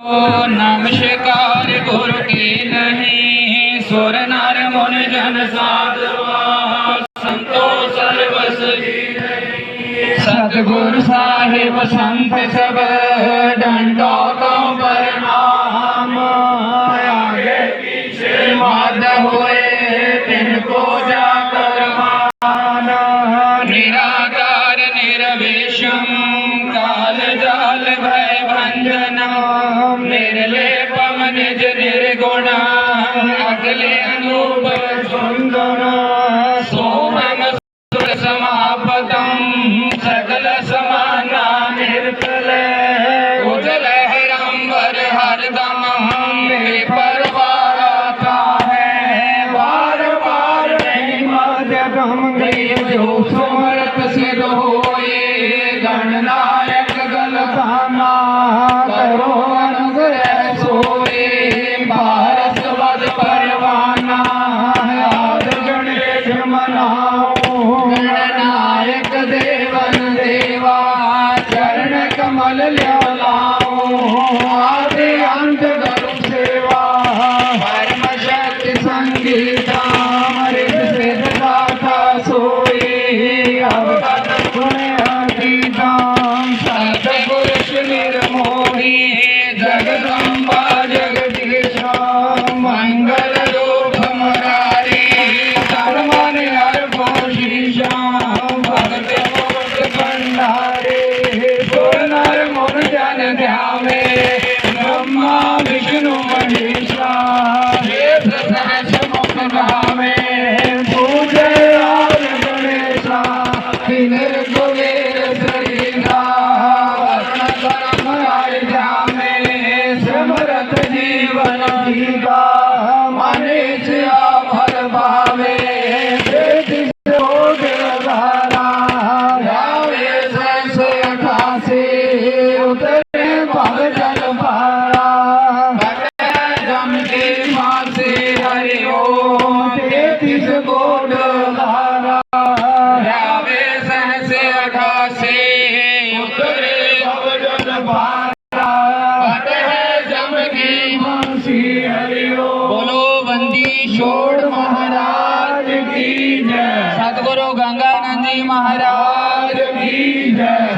नमस्कार गुरु के नहीं, सुर नर मुन जन साधवा संतो सर्वस सतगुरु साहिब संत सब, डंडो को निज निर्गुण, अगले अनूप सुंदर सोमम समापदम सकल समाना निर्कल। उजल हरंबर हरदम मेरे परवार आता है। बार बार नहीं मध्यम गई जो होए गणनायक गलताना aleluia. ब्रह्मा विष्णु गणेश में पूॼे शाहर गेर करी ने समरत जीवन। जी श्री हरिओ बोलो बंदी छोड़ महाराज की जय सतगुरु गंगानंद जी महाराज की जय